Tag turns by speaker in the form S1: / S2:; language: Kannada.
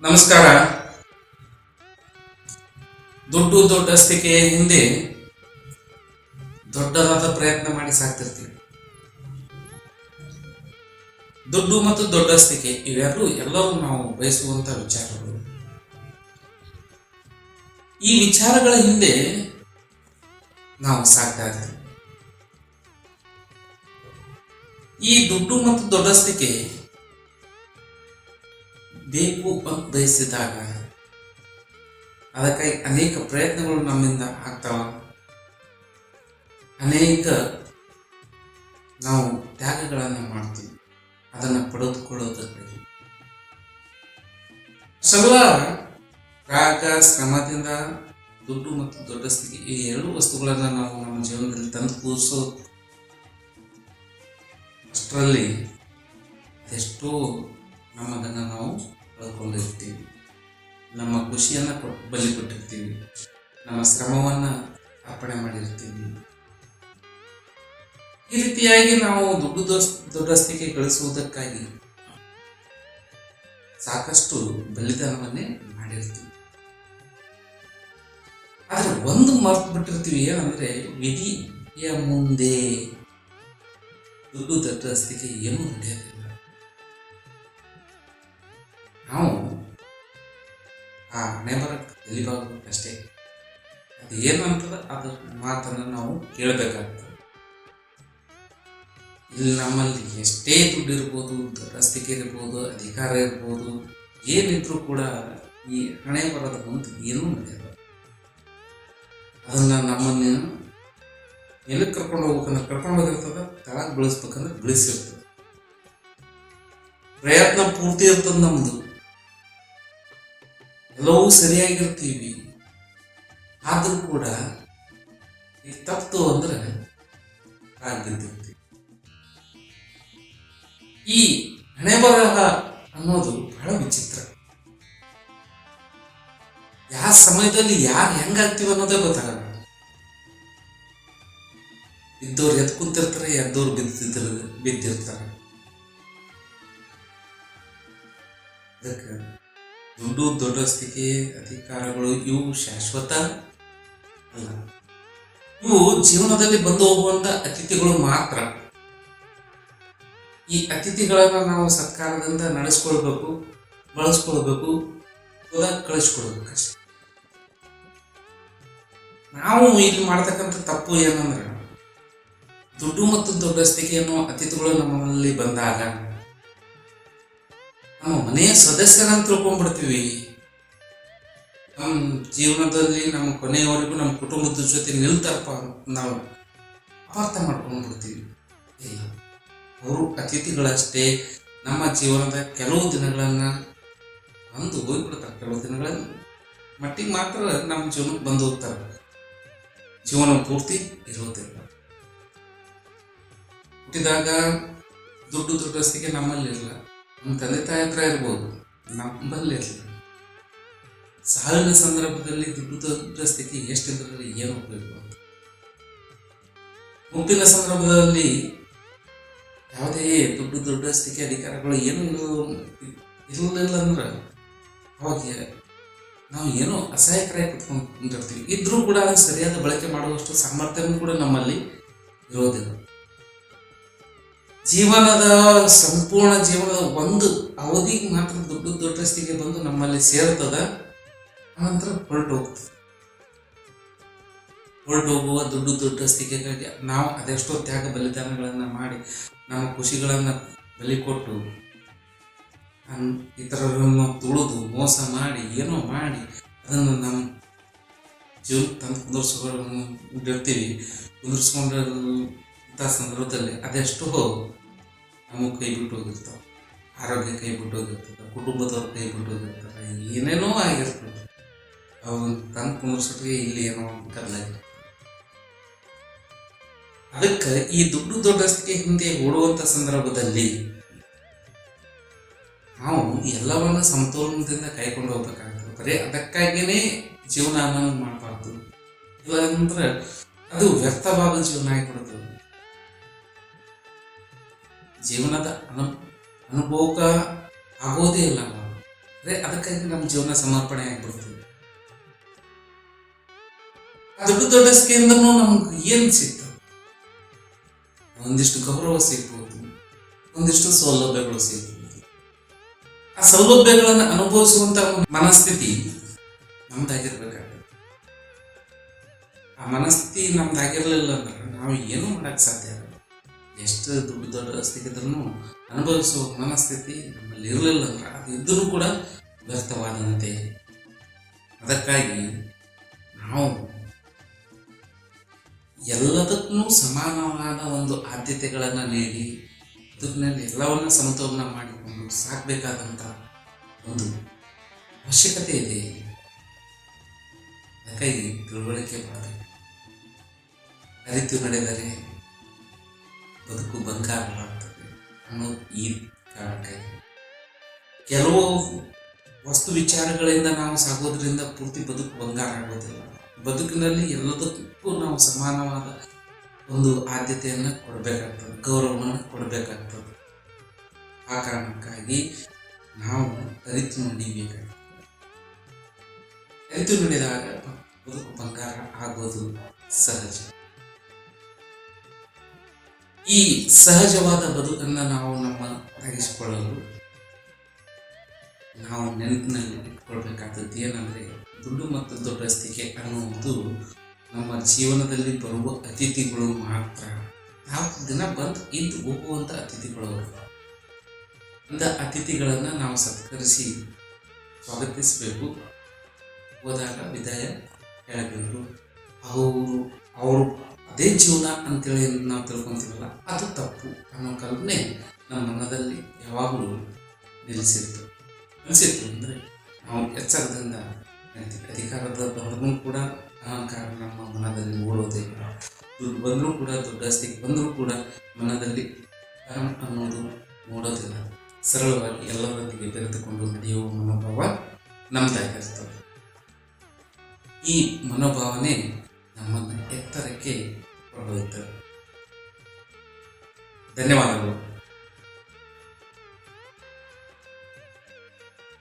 S1: ನಮಸ್ಕಾರ. ದುಡ್ಡು ದೊಡ್ಡಸ್ತಿಕೆ ಹಿಂದೆ ದೊಡ್ಡದಾದ ಪ್ರಯತ್ನ ಮಾಡಿ ಸಾಕ್ತಿರ್ತೀವಿ. ದುಡ್ಡು ಮತ್ತು ದೊಡ್ಡಸ್ತಿಕೆ ಇವೆರಡೂ ಎಲ್ಲವೂ ನಾವು ಬಯಸುವಂತ ವಿಚಾರಗಳು. ಈ ವಿಚಾರಗಳ ಹಿಂದೆ ನಾವು ಸಾಕ್ತಾ ಇರ್ತೀವಿ ಈ ದುಡ್ಡು ಮತ್ತು ದೊಡ್ಡಸ್ತಿಕೆ ಬೇಕು ಅಂತ ಬಯಸಿದಾಗ ಅದಕ್ಕಾಗಿ ಅನೇಕ ಪ್ರಯತ್ನಗಳು ನಮ್ಮಿಂದ ಆಗ್ತಾವ. ಅನೇಕ ನಾವು ತ್ಯಾಗಗಳನ್ನು ಮಾಡ್ತೀವಿ. ಅದನ್ನು ಪಡೆದುಕೊಳ್ಳೋದಕ್ಕೆ ಸಲ ರಾಗ, ಶ್ರಮದಿಂದ ದುಡ್ಡು ಮತ್ತು ದೊಡ್ಡ ಸ್ಥಿತಿ ಈ ಎರಡು ವಸ್ತುಗಳನ್ನು ನಾವು ನಮ್ಮ ಜೀವನದಲ್ಲಿ ತಂದು ಕೂರಿಸೋ ಅಷ್ಟರಲ್ಲಿ ಎಷ್ಟೋ ನಮ್ಮದನ್ನು ನಾವು ಕಳ್ಕೊಂಡಿರ್ತೀವಿ ನಮ್ಮ ಖುಷಿಯನ್ನು ಬಲಿ ಕೊಟ್ಟಿರ್ತೀವಿ ನಮ್ಮ ಶ್ರಮವನ್ನು ಅರ್ಪಣೆ ಮಾಡಿರ್ತೀವಿ. ಈ ರೀತಿಯಾಗಿ ನಾವು ದುಡ್ಡು ದೋಸ್- ದುರಸ್ತಿಗೆ ಗಳಿಸುವುದಕ್ಕಾಗಿ ಸಾಕಷ್ಟು ಬಲಿದಾನವನ್ನೇ ಮಾಡಿರ್ತೀವಿ. ಆದರೆ ಒಂದು ಮರ್ತು ಬಿಟ್ಟಿರ್ತೀವಿ ಏನಂದ್ರೆ ವಿಧಿಯ ಮುಂದೆ ದುಡ್ಡು ದುರಸ್ತಿಗೆ ಏನೂ ನಡೆಯೋದಿಲ್ಲ. ನಾವು, ಆ ಹಣೆ ಬರಕ್ಕೆ ಅಷ್ಟೇ. ಅದು ಏನು ಅಂತದ ಅದ್ರ ಮಾತನ್ನು ನಾವು ಕೇಳಬೇಕಾಗ್ತದೆ. ಇಲ್ಲಿ ನಮ್ಮಲ್ಲಿ ಎಷ್ಟೇ ದುಡ್ಡು ಇರ್ಬೋದು ರಸ್ತಿಕೆ ಇರ್ಬೋದು, ಅಧಿಕಾರ ಇರ್ಬೋದು, ಏನಿದ್ರು ಕೂಡ ಈ ಹಣೆ ಬರದ ಮುಂದೆ ಏನೂ ನಡೆಯಲ್ಲ. ಅದನ್ನ ನಮ್ಮನ್ನು ಎಲ್ಲಿಗೆ ಕರ್ಕೊಂಡು ಹೋಗ್ಬೇಕಂದ್ರೆ, ಕರ್ಕೊಂಡು ಹೋಗಿರ್ತದ, ತಳಗ್ ಬೆಳೆಸ್ಬೇಕಂದ್ರೆ ಬೆಳೆಸಿರ್ತದೆ. ಪ್ರಯತ್ನ ಪೂರ್ತಿ ಇರ್ತದೆ ನಮ್ದು. ಎಲ್ಲವೂ ಸರಿಯಾಗಿರ್ತೀವಿ. ಆದರೂ ಕೂಡ ಈ ತಪ್ಪು ಅಂದ್ರೆ ಆಗಿರ್ತೀವಿ ಈ ಹಣೆ ಬರಹ ಅನ್ನೋದು ಬಹಳ ವಿಚಿತ್ರ. ಯಾವ ಸಮಯದಲ್ಲಿ ಯಾರು ಹೆಂಗಾಗ್ತೀವಿ ಅನ್ನೋದೇ ಗೊತ್ತಾಗಲ್ಲ. ಇದ್ದವ್ರು ಎದ್ ಕುಂತಿರ್ತಾರೆ, ಎದ್ದವ್ರು ಬಿದ್ದಿರ್ತಾರೆ ಬಿದ್ದಿರ್ತಾರೆ. ಅದಕ್ಕೆ ದುಡ್ಡು ದೊಡ್ಡಸ್ತಿಕೆ ಅಧಿಕಾರಗಳು ಇವು ಶಾಶ್ವತ ಅಲ್ಲ. ಇವು ಜೀವನದಲ್ಲಿ ಬಂದು ಹೋಗುವಂತ ಅತಿಥಿಗಳು ಮಾತ್ರ. ಈ ಅತಿಥಿಗಳನ್ನ ನಾವು ಸತ್ಕಾರದಿಂದ ನಡೆಸ್ಕೊಳ್ಬೇಕು, ಬಳಸ್ಕೊಳ್ಬೇಕು ಕಳಿಸ್ಕೊಡ್ಬೇಕು ಅಷ್ಟೇ. ನಾವು ಇಲ್ಲಿ ಮಾಡ್ತಕ್ಕಂಥ ತಪ್ಪು ಏನಂದ್ರೆ, ದುಡ್ಡು ಮತ್ತು ದೊಡ್ಡಸ್ತಿಕೆ ಅನ್ನೋ ಅತಿಥಿಗಳು ನಮ್ಮಲ್ಲಿ ಬಂದಾಗ ನಮ್ಮ ಮನೆಯ ಸದಸ್ಯರನ್ನು ತಿಳ್ಕೊಂಡ್ಬಿಡ್ತೀವಿ. ನಮ್ಮ ಜೀವನದಲ್ಲಿ ನಮ್ಮ ಕೊನೆಯವರೆಗೂ ನಮ್ಮ ಕುಟುಂಬದ ಜೊತೆ ನಿಲ್ತಾರಪ್ಪ ನಾವು ಅಪಾರ್ಥ ಮಾಡ್ಕೊಂಡ್ಬಿಡ್ತೀವಿ. ಅವರು ಅತಿಥಿಗಳಷ್ಟೇ ನಮ್ಮ ಜೀವನದ ಕೆಲವು ದಿನಗಳನ್ನು ಬಂದು ಹೋಗ್ಬಿಡ್ತಾರೆ. ಕೆಲವು ದಿನಗಳನ್ನು ಮಟ್ಟಿಗೆ ಮಾತ್ರ ನಮ್ಮ ಜೀವನಕ್ಕೆ ಬಂದು ಹೋಗ್ತಾರೆ. ಜೀವನ ಪೂರ್ತಿ ಇರೋದಿಲ್ಲ ಹುಟ್ಟಿದಾಗ ದುಡ್ಡು ದುಡ್ಡಸ್ತಿಗೆ ನಮ್ಮಲ್ಲಿ ಇರಲ್ಲ ನಮ್ಮ ತಂದೆ ತಾಯಿ ಹತ್ರ ಇರ್ಬೋದು. ನಮ್ಮಲ್ಲಿ ಇರಲಿಲ್ಲ ಸಾವಿನ ಸಂದರ್ಭದಲ್ಲಿ ದುಡ್ಡು ದೊಡ್ಡ ಸ್ಥಿತಿ ಎಷ್ಟಿದ್ರಲ್ಲಿ ಏನು ಅಂತ ಮುಪ್ಪಿನ ಸಂದರ್ಭದಲ್ಲಿ ಯಾವುದೇ ದುಡ್ಡು ದೊಡ್ಡ ಸ್ಥಿತಿ ಅಧಿಕಾರಗಳು ಏನು ಇರಲಿಲ್ಲ ಅಂದ್ರೆ, ಅವಾಗ ನಾವು ಏನೋ ಅಸಹಾಯಕರಾಗಿ ಕುತ್ಕೊಂಡಿರ್ತೀವಿ ಇದ್ರೂ ಕೂಡ ಸರಿಯಾದ ಬಳಕೆ ಮಾಡುವಷ್ಟು ಸಾಮರ್ಥ್ಯನೂ ಕೂಡ ನಮ್ಮಲ್ಲಿ ಇರೋದಿಲ್ಲ. ಜೀವನದ ಸಂಪೂರ್ಣ ಜೀವನದ ಒಂದು ಅವಧಿಗೆ ಮಾತ್ರ ದೊಡ್ಡ ದೊಡ್ಡಸ್ತಿಗೆ ಬಂದು ನಮ್ಮಲ್ಲಿ ಸೇರ್ತದ, ಆನಂತರ ಹೊರಟು ಹೋಗ್ತದೆ ಹೊರಟು ಹೋಗುವ ದೊಡ್ಡ ದೊಡ್ಡಸ್ತಿಗೆಗಾಗಿ ನಾವು ಅದೆಷ್ಟೋ ತ್ಯಾಗ ಬಲಿದಾನಗಳನ್ನು ಮಾಡಿ ನಮ್ಮ ಖುಷಿಗಳನ್ನು ಬಲಿ ಕೊಟ್ಟು ಇತರರನ್ನು ತುಳಿದು ಮೋಸ ಮಾಡಿ, ಏನೋ ಮಾಡಿ, ಅದನ್ನು ನಮ್ಮ ಜೀವನ ತಂದು ಕುಂದರ್ಸ್ಕೊಂಡಿರ್ತೀವಿ ಕುಂದರ್ಸ್ಕೊಂಡಿರುವಂಥ ಸಂದರ್ಭದಲ್ಲಿ ಅದೆಷ್ಟೋ ನಮಗೆ ಕೈ ಬಿಟ್ಟು ಹೋಗಿರ್ತಾವೆ. ಆರೋಗ್ಯ ಕೈ ಬಿಟ್ಟು ಹೋಗಿರ್ತದೆ, ಕುಟುಂಬದವ್ರು ಕೈ ಬಿಟ್ಟು ಹೋಗಿರ್ತಾರೆ ಏನೇನೋ ಆಗಿರ್ತದೆ. ಅವನ್ನ ತಂದು ಕುಂದರ್ಸೋಟಿಗೆ ಇಲ್ಲಿ ಏನೋ ಕದಲಾಗಿ ಅದಕ್ಕೆ ಈ ದುಡ್ಡು ದೊಡ್ಡಸ್ತಿಗೆ ಹಿಂದೆ ಓಡುವಂಥ ಸಂದರ್ಭದಲ್ಲಿ ನಾವು ಎಲ್ಲವನ್ನ ಸಮತೋಲನದಿಂದ ಕೈಕೊಂಡು ಹೋಗ್ಬೇಕಾಗ್ತದೆ ಬರೀ ಅದಕ್ಕಾಗಿಯೇ ಜೀವನ ಅನ್ನೋದು ಮಾಡಬಾರ್ದು. ಇಲ್ಲ ಅಂದ್ರೆ ಅದು ವ್ಯರ್ಥವಾದ ಜೀವನ ಆಗಿಬಿಡ್ತದೆ ಜೀವನದ ಅನು ಅನುಭವಕ ಆಗೋದೇ ಇಲ್ಲ ನಾವು. ಅದೇ ಅದಕ್ಕಾಗಿ ನಮ್ಮ ಜೀವನ ಸಮರ್ಪಣೆ ಆಗ್ಬಿಡ್ತದೆ ಆ ದೊಡ್ಡ ದೊಡ್ಡ ಸ್ಕೇಂದ್ರೂ ನಮ್ಗೆ ಏನು ಸಿಗ್ತದೆ ಒಂದಿಷ್ಟು ಗೌರವ ಸಿಗ್ಬೋದು, ಒಂದಿಷ್ಟು ಸೌಲಭ್ಯಗಳು ಸಿಗ್ಬೋದು. ಆ ಸೌಲಭ್ಯಗಳನ್ನು ಅನುಭವಿಸುವಂತ ಮನಸ್ಥಿತಿ ನಮ್ದಾಗಿರ್ಬೇಕಾಗ್ತದೆ ಆ ಮನಸ್ಥಿತಿ ನಮ್ದಾಗಿರ್ಲಿಲ್ಲ ಅಂದ್ರೆ ನಾವು ಏನು ಮಾಡಕ್ ಸಾಧ್ಯ ಎಷ್ಟು ದೊಡ್ಡ ದೊಡ್ಡ ಸಿಕ್ಕಿದ್ರು ಅನುಭವಿಸುವ ಮನಸ್ಥಿತಿ ನಮ್ಮಲ್ಲಿ ಇರಲಿಲ್ಲ ಅಂದ್ರೆ ಕೂಡ ವ್ಯರ್ಥವಾದಂತೆ. ಅದಕ್ಕಾಗಿ ನಾವು ಎಲ್ಲದಕ್ಕೂ ಸಮಾನವಾದ ಒಂದು ಆದ್ಯತೆಗಳನ್ನು ನೀಡಿ ಬದುಕಿನಲ್ಲಿ ಎಲ್ಲವನ್ನು ಸಮತೋಲನ ಮಾಡಿಕೊಂಡು ಸಾಕಬೇಕಾದಂಥ ಒಂದು ಅವಶ್ಯಕತೆ ಇದೆ. ಅದಕ್ಕಾಗಿ ತಿಳುವಳಿಕೆ ಮಾಡಬೇಕು ಅರಿತು ನಡೆದರೆ ಬದುಕು ಬಂಗಾರವಾಗ್ತದೆ ಅನ್ನೋದು ಈ ಕಾರಣಕ್ಕಾಗಿ ಕೆಲವು ವಸ್ತು ವಿಚಾರಗಳಿಂದ ನಾವು ಸಾಗೋದ್ರಿಂದ ಪೂರ್ತಿ ಬದುಕು ಬಂಗಾರ ಆಗೋದಿಲ್ಲ. ಬದುಕಿನಲ್ಲಿ ಎಲ್ಲದಕ್ಕೂ ನಾವು ಸಮಾನವಾದ ಒಂದು ಆದ್ಯತೆಯನ್ನು ಕೊಡಬೇಕಾಗ್ತದೆ, ಗೌರವವನ್ನು ಕೊಡಬೇಕಾಗ್ತದೆ. ಆ ಕಾರಣಕ್ಕಾಗಿ ನಾವು ಅರಿತು ನುಡಿಬೇಕಾಗ್ತದೆ. ಅರಿತು ನುಡಿದಾಗ ಬದುಕು ಬಂಗಾರ ಆಗೋದು ಸಹಜ. ಈ ಸಹಜವಾದ ಬದುಕನ್ನು ನಾವು ನಮ್ಮ ಆಗಿಸಿಕೊಳ್ಳಲು ನಾವು ನೆನಪಿನಲ್ಲಿ ಇಟ್ಕೊಳ್ಬೇಕಾದದ್ದು ಏನಂದರೆ, ದುಡ್ಡು ಮತ್ತು ದೊಡ್ಡಸ್ತಿಕೆ ಅನ್ನುವುದು ನಮ್ಮ ಜೀವನದಲ್ಲಿ ಬರುವ ಅತಿಥಿಗಳು ಮಾತ್ರ. ನಾವು ದಿನ ಬಂದು ಇದ್ದು ಹೋಗುವಂಥ ಅತಿಥಿಗಳು. ಅಂದ ಅತಿಥಿಗಳನ್ನು ನಾವು ಸತ್ಕರಿಸಿ ಸ್ವಾಗತಿಸಬೇಕು. ಹೋದಾಗ ವಿದಾಯ ಹೇಳಬೇಕು. ಅವರು ಅವರು ಅದೇ ಜೀವನ ಅಂತೇಳಿ ನಾವು ತಿಳ್ಕೊಂತೀವಲ್ಲ, ಅದು ತಪ್ಪು. ಅನ್ನೋ ಕಲ್ಪನೆ ನಮ್ಮ ಮನದಲ್ಲಿ ಯಾವಾಗಲೂ ನಿಲ್ಲಿಸಿತ್ತು ನಿಲ್ಲಿಸಿತ್ತು ಅಂದರೆ ನಾವು ಎಚ್ಚರದಿಂದ ಅಧಿಕಾರದ ಬಂದರೂ ಕೂಡ ಅಹಂಕಾರ ನಮ್ಮ ಮನದಲ್ಲಿ ಮೂಡೋದಿಲ್ಲ ದುಡ್ಡು ಬಂದರೂ ಕೂಡ, ದೊಡ್ಡ ಸ್ಥಿತಿ ಬಂದರೂ ಕೂಡ ಮನದಲ್ಲಿ ಅಹಂ ಅನ್ನೋದು ಮೂಡೋದಿಲ್ಲ. ಸರಳವಾಗಿ ಎಲ್ಲರೊಂದಿಗೆ ಬೆರೆತುಕೊಂಡು ನಡೆಯುವ ಮನೋಭಾವ ನಮ್ಮದಾಗಿರ್ತದೆ ಈ ಮನೋಭಾವನೆ ನಮ್ಮನ್ನು ಎತ್ತರಕ್ಕೆ होतं धन्यवाद